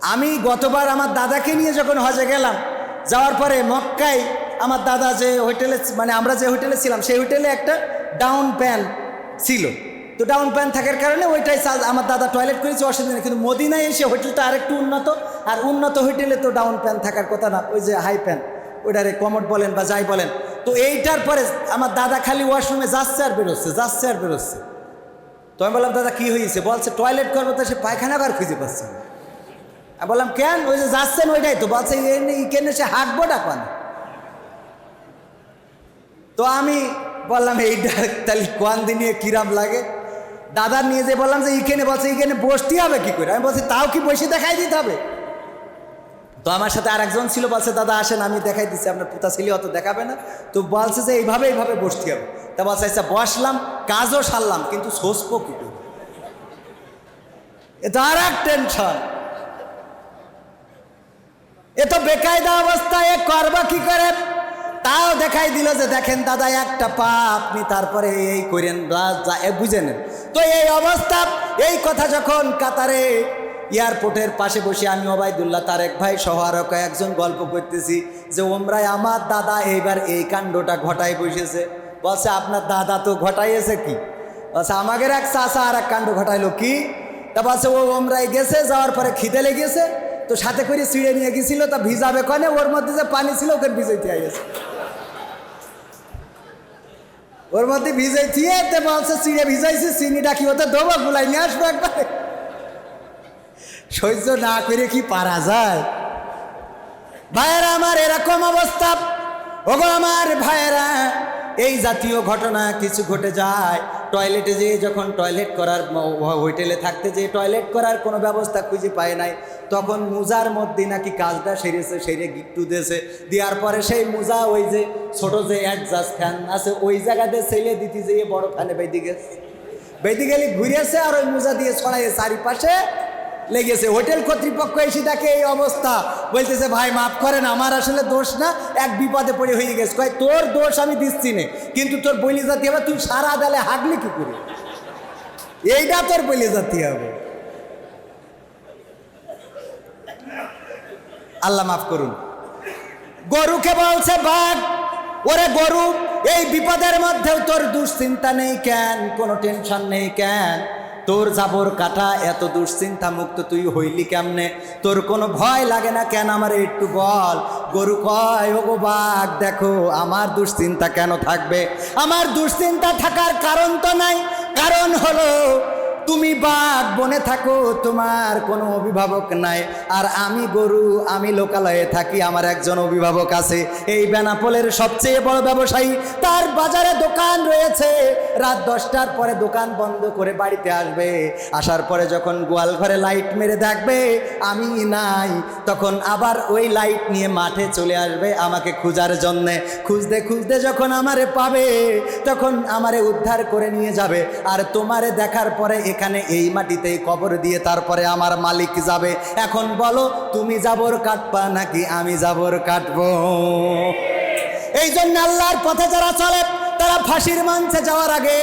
আমি গতবার আমার দাদাকে নিয়ে যখন হজে গেলাম, যাওয়ার পরে মক্কায় আমার দাদা যে হোটেলে মানে আমরা যে হোটেলে ছিলাম, সেই হোটেলে একটা ডাউন প্যান ছিল। তো ডাউন প্যান থাকার কারণে ওইটাই সাজ- আমার দাদা টয়লেট করেছে অসুবিধা নেই, কিন্তু মদিনায় এসে হোটেলটা আরেকটু উন্নত, আর উন্নত হোটেলে তো ডাউন প্যান থাকার কথা না, ওই যে হাই প্যান, ওইটারে কমোড বলেন বা যাই বলেন। তো এইটার পরে আমার দাদা খালি ওয়াশরুমে যাচ্ছে আর বেরোচ্ছে, যাচ্ছে আর বেরোচ্ছে। তো আমি বললাম, দাদা, কি হয়েছে? বলছে, টয়লেট করব তো সে পায়খানা আর খুঁজে পাচ্ছে না। বললাম, কেন? ওই যে যাচ্ছেন ওইটাই তো। বলছে কেন সে হাঁকবো ডাকান তো আমি বললাম, এইটা তাহলে কোয়ান দিনে কিরাম লাগে? দাদা নিয়ে যে বললাম যে, এইখানে, বলছে, এইখানে বসতে হবে কি করে? আমি বলছি, তাও কি বসে দেখাই দিতে হবে? তো আমার সাথে আর একজন ছিল, বলছে, দাদা আসেন, আমি দেখাই দিচ্ছি আপনার পুতা ছেলে অত দেখাবে না। তো বলছে যে, এইভাবে এইভাবে বসতে হবে। তা বলছে আচ্ছা বসলাম, কাজও সারলাম, কিন্তু সোসপো এ তো আর এক টেনশন বেকায়দা অবস্থায় করবা কি করে? তাও দেখাই দিল যে দেখেন দাদা, একটা পা আপনি তারপরে এই করেন বুঝে নেন তো এই অবস্থা, এই কথা যখন কাতারে এয়ারপোর্টের পাশে বসে আমি ওবায়দুল্লাহ তারেক ভাই সহ কয়েকজন গল্প করতেছি, যে ওমরাই আমার দাদা এইবার এই কাণ্ডটা ঘটায় বসেছে। বলছে, আপনার দাদা তো ঘটাইয়েছে কি? বলছে, আমাদের এক চাষা আর এক কাণ্ড ঘটাইলো কি? তা বলছে, ও ওমরাই গেছে, যাওয়ার পরে খিদে লেগেছে। তো সাথে করে চিড়ে নিয়ে গেছিল, তা ভিজাবে কনে, ওর মধ্যে যে পানি ছিল, ওকে ভিজাইতে গেছে। ওর মধ্যে ভিজাইছিয়ে তে বলছে চিড়ে ভিজাইছে, চিনিটা কি হতে দেবো? গুলাই নিয়ে আসব একবারে। সহ্য না করে কি পারা যায়? ভাইয়েরা, আমার এরকম অবস্থা। ওগো আমার ভাইয়েরা, এই জাতীয় ঘটনা কিছু ঘটে যায়। টয়লেটে যেয়ে যখন টয়লেট করার হোটেলে থাকতে যেয়ে টয়লেট করার কোনো ব্যবস্থা খুঁজে পায় নাই। তখন মুজার মধ্যে নাকি কাজটা সেরেছে, সেরে গিট্টু দিয়েছে। দেওয়ার পরে সেই মুজা ওই যে ছোট যে অ্যাডজাস্ট ফ্যান আছে, ওই জায়গাতে ছেলে দিতে যেয়ে বড় ফ্যানে বেঁধে গেছে। বেঁধে গেলে ঘুরিয়েছে আর ওই মুজা দিয়ে ছড়াইয়ে চারিপাশে লেগেছে। হোটেল কর্তৃপক্ষ এসে দেখে এই অবস্থা। বলতেছে, ভাই, মাফ করেন, আমার আসলে দোষ না, এক বিপদে পড়ে হয়ে গেছে। কয়, তোর দোষ আমি দিচ্ছি না, কিন্তু তোর বলি জাতি হবে, তুই সারা দেলে হাগলি কি করে? এইটা তোর বলি জাতি হবে। আল্লাহ মাফ করুন। গরুকে বলছে, বাঘ, ওরে গরু, এই বিপদের মধ্যেও তোর দুশ্চিন্তা নেই কেন? কোনো টেনশন নেই কেন? তোর জাবর কাটা এত দুশ্চিন্তা মুক্ত তুই হইলি কেমনে? তোর কোনো ভয় লাগে না কেন? আমার একটু বল। গরু কয় ও বাঘ, দেখো, আমার দুশ্চিন্তা কেন থাকবে? আমার দুশ্চিন্তা থাকার কারণ তো নাই। কারণ হলো তুমি বাঘ বনে থাকো, তোমার কোনো অভিভাবক নাই। আর আমি গরু, আমি লোকালয়ে থাকি, আমার একজন অভিভাবক আছে। এই বেনাপোলের সবচেয়ে বড় ব্যবসায়ী, তার বাজারে দোকান রয়েছে। রাত দশটার পরে দোকান বন্ধ করে বাড়িতে আসবে। আসার পরে যখন গোয়াল ঘরে লাইট মেরে দেখবে, আমি নাই, তখন আবার ওই লাইট নিয়ে মাঠে চলে আসবে আমাকে খুঁজার জন্যে। খুঁজতে খুঁজতে যখন আমারে পাবে, তখন আমারে উদ্ধার করে নিয়ে যাবে। আর তোমারে দেখার পরে এখানে এই মাটিতেই কবর দিয়ে তারপরে আমার মালিক যাবে। এখন বলো, তুমি যাবর কাটবা নাকি আমি যাবর কাটবো? এই জন্য আল্লাহর পথে যারা চলে তারা ফাঁসির মঞ্চে যাওয়ার আগে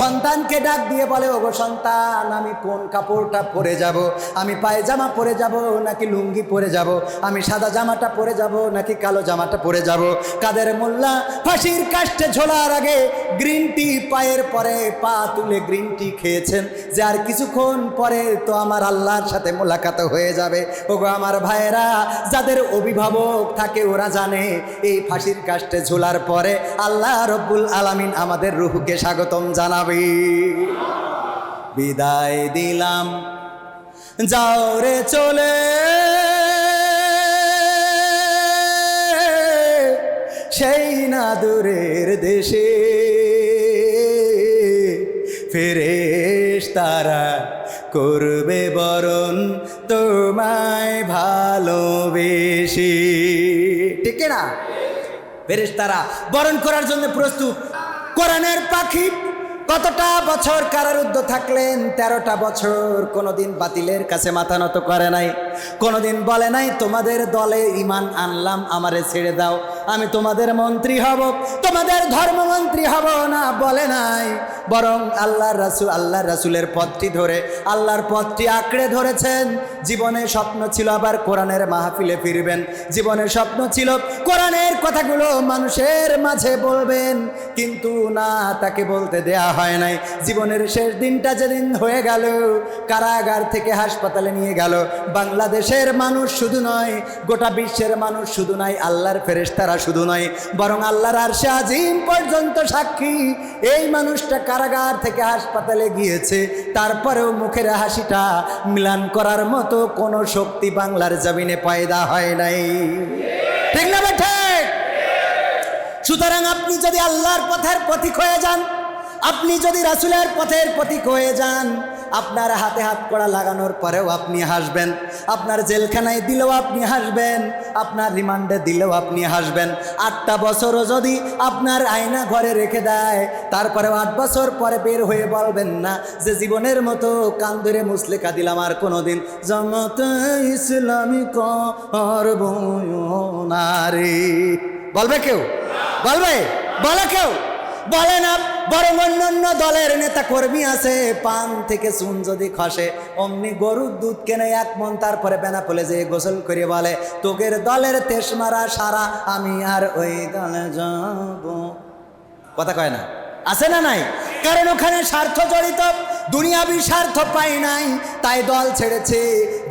সন্তানকে ডাক দিয়ে বলে, ওগো সন্তান, আমি কোন কাপড়টা পরে যাব? আমি পায়জামা পরে যাব নাকি লুঙ্গি পরে যাব? আমি সাদা জামাটা পরে যাব নাকি কালো জামাটা পরে যাব? কাদের মোল্লা ফাঁসির কাষ্টে ঝোলার আগে গ্রিন টি পায়ের পরে পা তুলে গ্রিন টি খেয়েছেন। যে আর কিছুক্ষণ পরে তো আমার আল্লাহর সাথে মোলাকাত হয়ে যাবে। ওগো আমার ভাইয়েরা, যাদের অভিভাবক থাকে ওরা জানে, এই ফাঁসির কাষ্টে ঝোলার পরে আল্লাহ রব্বুল আলামিন আমাদের রুহুকে স্বাগতম জানাবে। বিদায় দিলাম। যাও রে চলে। সেই না দূরের দেশে ফেরেশ তারা করবে বরণ তোমায় ভালোবেসে। ঠিক না ফেরেশ তারা বরণ করার জন্য প্রস্তুত। কোরআনের পাখি। কতটা বছর কারারুদ্ধ থাকলেন, তেরোটা বছর কোনোদিন বাতিলের কাছে মাথা নত করে নাই। কোনোদিন বলে নাই, তোমাদের দলে ইমান আনলাম, আমারে ছেড়ে দাও, আমি তোমাদের মন্ত্রী হব, তোমাদের ধর্মমন্ত্রী হব না, বলে নাই। বরং আল্লাহ রাসুল আল্লাহ রাসুলের পথটি ধরে, আল্লাহর পথটি আঁকড়ে ধরেছেন। জীবনে স্বপ্ন ছিল আবার কোরআনের মাহফিলে ফিরবেন। জীবনের স্বপ্ন ছিল কোরআনের কথাগুলো মানুষের মাঝে বলবেন। কিন্তু না, তাকে বলতে দেয়া হয় নাই। জীবনের শেষ দিনটা যেদিন হয়ে গেল, কারাগার থেকে হাসপাতালে নিয়ে গেল। বাংলাদেশের মানুষ শুধু নয়, গোটা বিশ্বের মানুষ শুধু নয়, আল্লাহর ফেরেশতারা শুধু নয়, বরং আল্লাহর আরশে আজিম পর্যন্ত সাক্ষী। এই মানুষটা কারাগার থেকে হাসপাতালে গিয়েছে। তারপরেও মুখের হাসিটা মিলান করার মতো কোনো শক্তি বাংলার জমিনে পয়দা হয় নাই। ঠিক না ঠিক? সুতরাং আপনি যদি আল্লাহর পথের পথিক হয়ে যান, আপনি যদি রাসুলের পথের পথিক হয়ে যান আপনার হাতে হাত কড়া লাগানোর পরেও আপনি হাসবেন। আপনার জেলখানায় দিলেও আপনি হাসবেন। আপনার রিমান্ডে দিলেও আপনি হাসবেন। আটটা বছরও যদি আপনার আয়না ঘরে রেখে দেয়, তারপরেও আট বছর পরে বের হয়ে বলবেন না, যে জীবনের মতো কান ধরে মুসলেখা দিলাম আর কোনোদিন জমত ইসলামী করব বলবে কেউ? বলবে? বলে কেউ? বলে না, বরং অন্যান্য দলের নেতা কর্মী আছে। পান থেকে চুন যদি খসে, অমনি গরুর দুধ কেনে এক মন, তারপরে বেনা ফলে যে গোসল করে বলে তোকের দলের তেস মারা সারা, আমি আর ওই দলে যাব। কথা কয় না। আছে না নাই? কারণ ওখানে স্বার্থ জড়িত। দুনিয়াবি স্বার্থ পাই নাই। তাই দল ছেড়েছে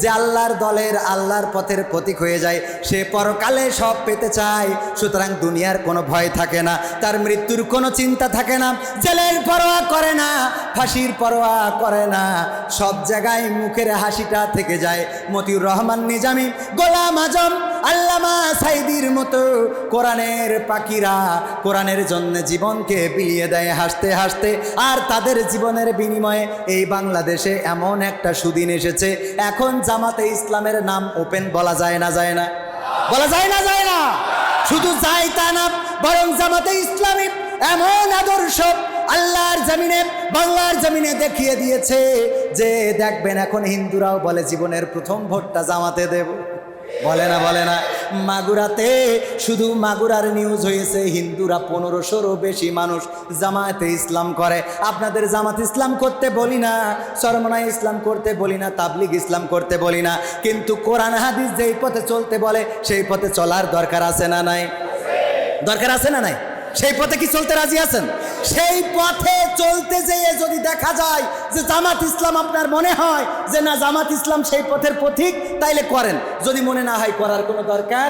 যে আল্লাহর দলের আল্লাহর পথের প্রতীক হয়ে যায়। সে পরকালে সব পেতে চায়, সুতরাং দুনিয়ার কোনো ভয় থাকে না। তার মৃত্যুর কোনো চিন্তা থাকে না। জেলের পরোয়া করে না, ফাঁসির পরোয়া করে না। সব জায়গায় মুখের হাসিটা থেকে যায়। মতিউর রহমান নিজামি, গোলাম আজম। আল্লামা সাইদির মতো কোরআনের পাখিরা কোরআনের জন্য জীবনকে বিলিয়ে দেয় হাসতে হাসতে। আর তাদের জীবনের বিনিময়ে এই বাংলাদেশে এমন একটা সুদিন এসেছে, এখন জামাতে ইসলামের নাম ওপেন বলা যায় না যায় না। বলা যায় না যায় না। শুধু যায় তা না, বরং জামাতে ইসলামী এমন আদর্শ আল্লাহর জমিনে, বাংলার জমিনে দেখিয়ে দিয়েছে যে, দেখবেন এখন হিন্দুরাও বলে, জীবনের প্রথম ভোটটা জামাতে দেব। বলে না বলে না। মাগুরাতে শুধু মাগুরার নিউজ হয়েছে, হিন্দুরা পনেরোশোরও বেশি মানুষ জামায়াতে ইসলাম করে। আপনাদের জামাত ইসলাম করতে বলি না, সরমনায় ইসলাম করতে বলি না, তাবলিগ ইসলাম করতে বলি না। কিন্তু কোরআন হাদিস যেই পথে চলতে বলে, সেই পথে চলার দরকার আছে না নাই? দরকার আছে না নাই? সেই পথে কি চলতে রাজি আছেন? সেই পথে চলতে যেয়ে যদি দেখা যায় যে জামাত ইসলাম আপনার মনে হয় যে না, জামাত ইসলাম সেই পথের পথিক, তাইলে করেন। যদি মনে না হয় করার কোনো দরকার?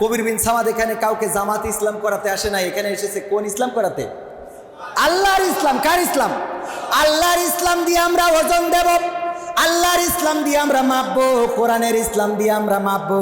কবির বিন সামাদ এখানে কাউকে জামাত ইসলাম করাতে আসে না এখানে এসেছে কোন ইসলাম করাতে? আল্লাহর ইসলাম, কার ইসলাম? আল্লাহর ইসলাম দিয়ে আমরা ওজন দেব। আল্লাহর ইসলাম দিয়ে আমরা মাপবো, কোরআনের ইসলাম দিয়ে আমরা মাপবো।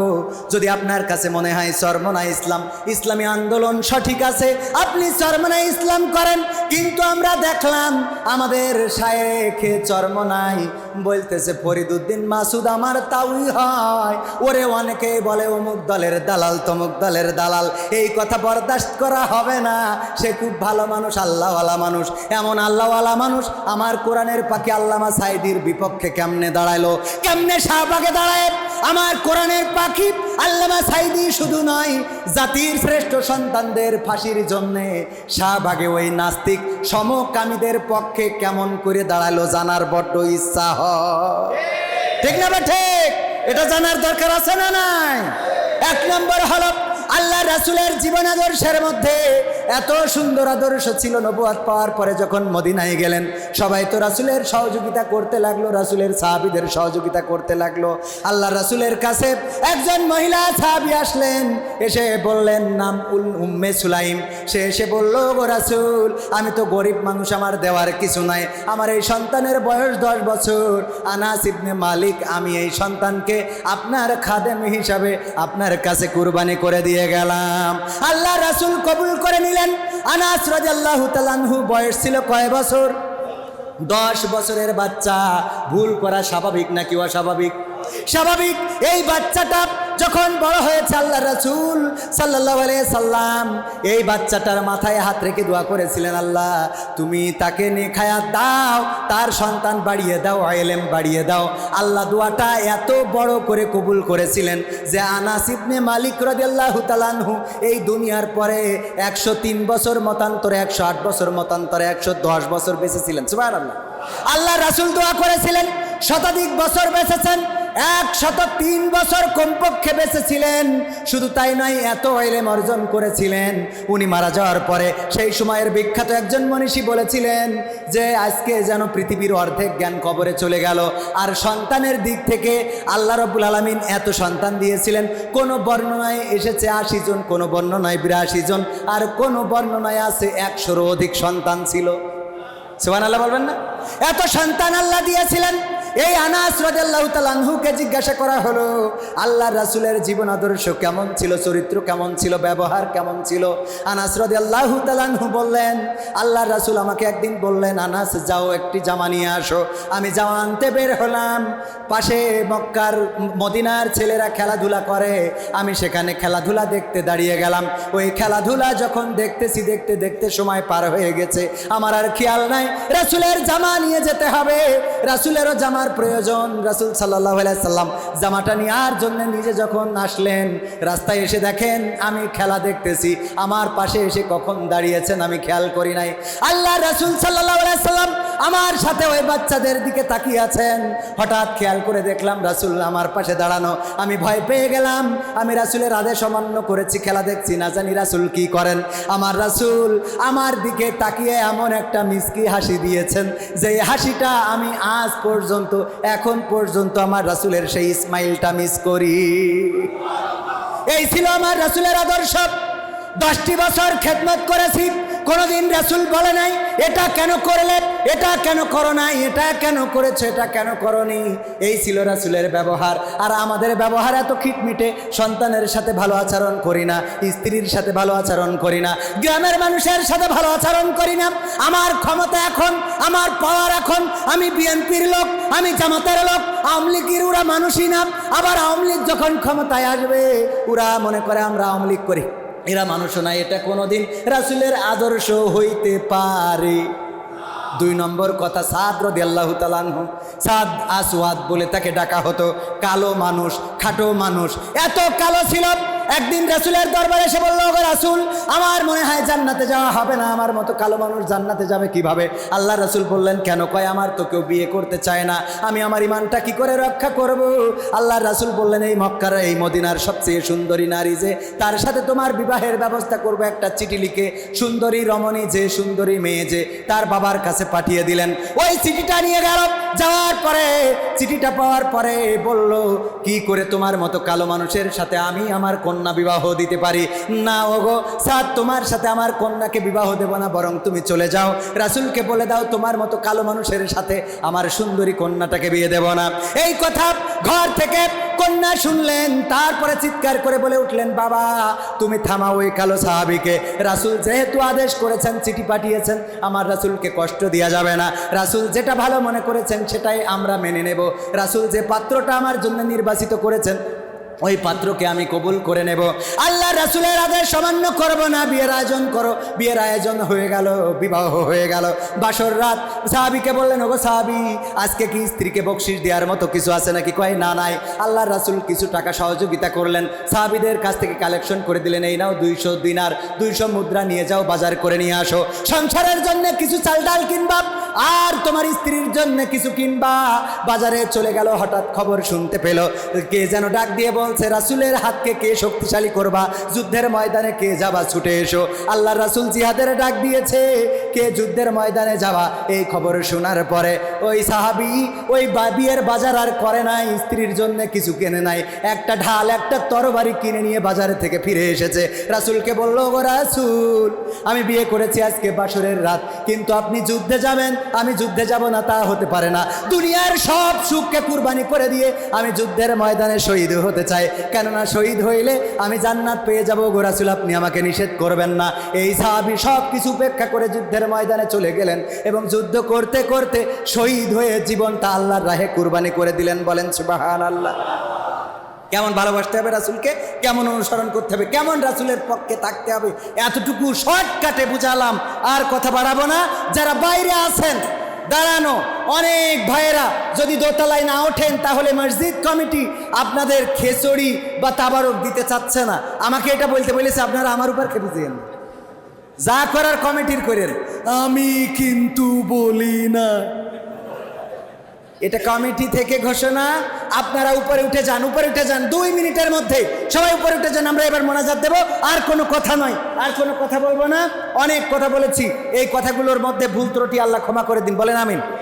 যদি আপনার কাছে মনে হয় সর্বনা ইসলাম, ইসলামী আন্দোলন সঠিক আছে, আপনি সর্বনা ইসলাম করেন। কিন্তু আমরা দেখলাম আমাদের শায়েখে চরমনাই বলতেছে ফরিদুদ্দিন মাসুদ আমার তাউই হয়। ওরে অনেকেই বলে, অমুক দলের দালাল, তমুক দলের দালাল, এই কথা বরদাস্ত করা হবে না। সে খুব ভালো মানুষ, আল্লাহওয়ালা মানুষ। এমন আল্লাহওয়ালা মানুষ, আমার কোরআনের পাখি আল্লামা সাইদির বিপক্ষে কেমনে দাঁড়াইলো? কেমনে শাহবাগে দাঁড়ায়? আমার কোরআনের পাখি আল্লামা সাইদি শুধু নয়, জাতির শ্রেষ্ঠ সন্তানদের ফাঁসির জন্যে শাহবাগে ওই নাস্তিক সমকামীদের পক্ষে কেমন করে দাঁড়াল জানার বড্ড ইচ্ছা হয়। ঠিক না বা ঠিক? এটা জানার দরকার আছে না নাই? এক নম্বর হলো আল্লাহ রাসুলের জীবন আদর্শের মধ্যে এত সুন্দর আদর্শ ছিল নবুয়াত পাওয়ার পরে যখন মদিনায় গেলেন, সবাই তো রাসুলের সহযোগিতা করতে লাগল, রাসুলের সাহাবিদের সহযোগিতা করতে লাগল। আল্লাহ রাসুলের কাছে একজন মহিলা সাহাবি আসলেন, এসে বললেন, নাম উল উম্মে সুলাইম। সে এসে বলল গো রাসুল, আমি তো গরিব মানুষ, আমার দেওয়ার কিছু নাই। আমার এই সন্তানের বয়স দশ বছর। আনাস ইবনে মালিক, আমি এই সন্তানকে আপনার খাদেম হিসাবে আপনার কাছে কুরবানি করে দিয়ে গেলাম। আল্লাহ রাসুল কবুল করে নিলেন। আনাস রাজাল্লাহু তালানহু বয়স ছিল কয় বছর? দশ বছরের বাচ্চা। ভুল করা স্বাভাবিক নাকি অস্বাভাবিক? স্বাভাবিক, এই বাচ্চাটা যখন বড় হয়েছে আল্লাহ রাসূল আলাইহি সাল্লাম, এই বাচ্চাটার মাথায় হাত রেখে দোয়া করেছিলেন, আল্লাহ, তুমি তাকে নেখায়াত দাও, তার সন্তান বাড়িয়ে দাও এলেম বাড়িয়ে দাও। আল্লাহ দোয়াটা এত বড় করে কবুল করেছিলেন যে আনাস ইবনে মালিক রাদিয়াল্লাহু তাআলাহু এই দুনিয়ার পরে একশো তিন বছর মতান্তরে, একশো আট বছর মতান্তরে, একশো দশ বছর বেঁচেছিলেন। সুবহানাল্লাহ। আল্লাহ রাসূল দোয়া করেছিলেন, শতাধিক বছর বেঁচেছেন এক শত তিন বছর কমপক্ষে বেঁচেছিলেন। শুধু তাই নয়, এত এলেম অর্জন করেছিলেন। উনি মারা যাওয়ার পরে সেই সময়ের বিখ্যাত একজন মনীষী বলেছিলেন যে, আজকে যেন পৃথিবীর অর্ধেক জ্ঞান কবরে চলে গেল। আর সন্তানের দিক থেকে আল্লাহ রব্বুল আলমিন এত সন্তান দিয়েছিলেন। কোনো বর্ণনায় এসেছে আশি জন, কোনো বর্ণনায় বিরাশি জন, আর কোনো বর্ণনায় আছে একশোরও অধিক সন্তান ছিল। সুবান আল্লাহ বলবেন না? এত সন্তান আল্লাহ দিয়েছিলেন। এই আনাস রাদিয়াল্লাহু তাআলাহুকে জিজ্ঞাসা করা হলো, আল্লাহ রাসূলের জীবন আদর্শ কেমন ছিল, চরিত্র কেমন ছিল, ব্যবহার কেমন ছিল? আনাস রাদিয়াল্লাহু তাআলাহু বললেন, আল্লাহ রাসূল আমাকে একদিন বললেন, আনাস যাও একটি জামা নিয়ে আসো। আমি জামা আনতে বের হলাম। পাশে মক্কার মদিনার ছেলেরা খেলাধুলা করে। আমি সেখানে খেলাধুলা দেখতে দাঁড়িয়ে গেলাম। ওই খেলাধুলা যখন দেখতেছি, দেখতে দেখতে সময় পার হয়ে গেছে। আমার আর খেয়াল নাই। রাসুলের জামা নিয়ে যেতে হবে। রাসূলেরও জামার প্রয়োজন রাসুল সাল্লাহ সাল্লাম। জামাটা নেওয়ার জন্য নিজে যখন আসলেন, রাস্তায় এসে দেখেন, আমি খেলা দেখতেছি। আমার পাশে এসে কখন দাঁড়িয়েছেন আমি খেয়াল করি নাই। আল্লাহ রাসুল সাল্লাহ সাল্লাম আমার সাথে ওই বাচ্চাদের দিকে তাকিয়ে আছেন। হঠাৎ খেয়াল করে দেখলাম রাসূল আমার পাশে দাঁড়ানো। আমি ভয় পেয়ে গেলাম। আমি রাসূলের আদেশ অমান্য করেছি, খেলা দেখছি না। জানি রাসূল কি করেন। আমার রাসূল আমার দিকে তাকিয়ে এমন একটা মিসকি হাসি দিয়েছেন, যে হাসিটা আমি আজ পর্যন্ত, এখন পর্যন্ত আমার রাসূলের সেই স্মাইলটা মিস করি। এই ছিল আমার রাসূলের আদর্শ। দশটি বছর খেদমত করেছি। কোনোদিন রাসূল বলে নাই, এটা কেন করলে? এটা কেন করো নাই? এটা কেন করেছে? এটা কেন করনি? এই ছিল রাসূলের ব্যবহার। আর আমাদের ব্যবহার এত খিটমিটে, সন্তানের সাথে ভালো আচরণ করি না, স্ত্রীর সাথে ভালো আচরণ করি না, গ্রামের মানুষের সাথে ভালো আচরণ করি না। আমার ক্ষমতা এখন, আমার পাওয়ার এখন, আমি বিএনপির লোক, আমি জামাতের লোক, আওয়ামী লীগের ওরা মানুষই না। আবার আওয়ামী লীগ যখন ক্ষমতায় আসবে, ওরা মনে করে আমরা আওয়ামী লীগ করি। এরা মানুষ না এটা কোনোদিন রাসুলের আদর্শ হইতে পারে। দুই নম্বর কথা, সাদ রদি আল্লাহ তালানহ সাদ আসওয়াদ বলে তাকে ডাকা হতো, কালো মানুষ, খাটো মানুষ। এত কালো ছিল একদিন রাসুলের দরবারে এসে বলল রাসুল, আমার মনে হয় জান্নাতে যাওয়া হবে না। আমার মতো কালো মানুষ জান্নাতে যাবে কীভাবে? আল্লাহ রাসুল বললেন, কেন কয়, আমার তো কেউ বিয়ে করতে চায় না। আমি আমার ইমানটা কি করে রক্ষা করব? আল্লাহ রাসুল বললেন, এই মক্কার, এই মদিনার সবচেয়ে সুন্দরী নারী যে, তার সাথে তোমার বিবাহের ব্যবস্থা করব একটা চিঠি লিখে, সুন্দরী রমণী যে, সুন্দরী মেয়ে যে, তার বাবার কাছে পাঠিয়ে দিলেন। ওই চিঠিটা নিয়ে গেল। যাওয়ার পরে, চিঠিটা পাওয়ার পরে বলল, কি করে তোমার মতো কালো মানুষের সাথে আমি আমার কন্যা বিবাহ দিতে পারি। না, ওগো, স্যার, তোমার সাথে আমার কন্যাকে বিবাহ দেব না, বরং তুমি চলে যাও। রাসুলকে বলে দাও, তোমার মতো কালো মানুষের সাথে আমার সুন্দরী কন্যাটাকে বিয়ে দেব না। এই কথা ঘর থেকে কন্যা শুনলেন, তারপরে চিৎকার করে বলে উঠলেন, বাবা, তুমি থামাও ওই কালো সাহাবিকে। রাসুল যেহেতু আদেশ করেছেন, চিঠি পাঠিয়েছেন, আমার রাসুলকে কষ্ট দেওয়া যাবে না। রাসুল যেটা ভালো মনে করেছেন, সেটাই আমরা মেনে নেব। রাসুল যে পাত্রটা আমার জন্য নির্বাচিত করেছেন ওই পাত্রকে আমি কবুল করে নেব। আল্লাহ রাসুলের আদেশ সামান্য করব না, বিয়ের আয়োজন করো। বিয়ের আয়োজন হয়ে গেল, বিবাহ হয়ে গেল। বাসর রাত, সাহাবিকে বললেন, ওগো সাহাবি, আজকে কি স্ত্রীকে বকশিস দেওয়ার মতো কিছু আছে নাকি? কয়, না, নাই। আল্লাহ রাসুল কিছু টাকা সহযোগিতা করলেন। সাহাবিদের কাছ থেকে কালেকশন করে দিলেন, এই নাও দুইশো দিনার, দুইশো মুদ্রা নিয়ে যাও, বাজার করে নিয়ে আসো। সংসারের জন্য কিছু চাল ডাল কিনবা, আর তোমার স্ত্রীর জন্য কিছু কিনবা। বাজারে চলে গেল, হঠাৎ খবর শুনতে পেল, কে যেন ডাক দিয়ে বলছে, রাসুলের হাতকে কে শক্তিশালী করবা? যুদ্ধের ময়দানে কে যাবা? ছুটে এসো। আল্লাহ রাসুল জিহাদের ডাক দিয়েছে কে যুদ্ধের ময়দানে যাবা? এই খবর শোনার পরে ওই সাহাবি ওই বিয়ের বাজার আর করে নাই, স্ত্রীর জন্য কিছু কেনে নাই। একটা ঢাল, একটা তরবারি কিনে নিয়ে বাজারে থেকে ফিরে এসেছে। রাসুলকে বলল গো রাসুল, আমি বিয়ে করেছি আজকে বাসরের রাত, কিন্তু আপনি যুদ্ধে যাবেন, আমি যুদ্ধে যাব না, তা হতে পারে না। দুনিয়ার সব সুখকে কুরবানি করে দিয়ে আমি যুদ্ধের ময়দানে শহীদ হতে চাই। কেননা শহীদ হইলে আমি জান্নাত পেয়ে যাব গো রাসুল, আপনি আমাকে নিষেধ করবেন না। এই সাহাবি সব কিছু উপেক্ষা করে যুদ্ধের ময়দানে চলে গেলেন এবং যুদ্ধ করতে করতে শহীদ হয়ে জীবনটা আল্লাহর রাহে কুরবানি করে দিলেন বলেন সুবাহান আল্লাহ কেমন ভালোবাসতে হবে রাসুলকে? কেমন অনুসরণ করতে হবে? কেমন রাসুলের পক্ষে থাকতে হবে? এতটুকু শর্টকাটে বুঝালাম, আর কথা বাড়াবো না। যারা বাইরে আছেন, দাঁড়ানো। অনেক ভাইয়েরা যদি দোতলায় না ওঠেন, তাহলে মসজিদ কমিটি আপনাদের খেচড়ি বা তাবারক দিতে চাচ্ছে না। আমাকে এটা বলতে বলেছে, আপনারা আমার উপর খেপে দিয়েন যা করার কমিটির করেন। আমি কিন্তু বলি না। এটা কমিটি থেকে ঘোষণা। আপনারা উপরে উঠে যান, উপরে উঠে যান। দুই মিনিটের মধ্যে সবাই উপরে উঠে যান, আমরা এবার মোনাজাত দেব। আর কোনো কথা নয়, আর কোনো কথা বলব না। অনেক কথা বলেছি। এই কথাগুলোর মধ্যে ভুল ত্রুটি আল্লাহ ক্ষমা করে দিন, বলেন আমিন।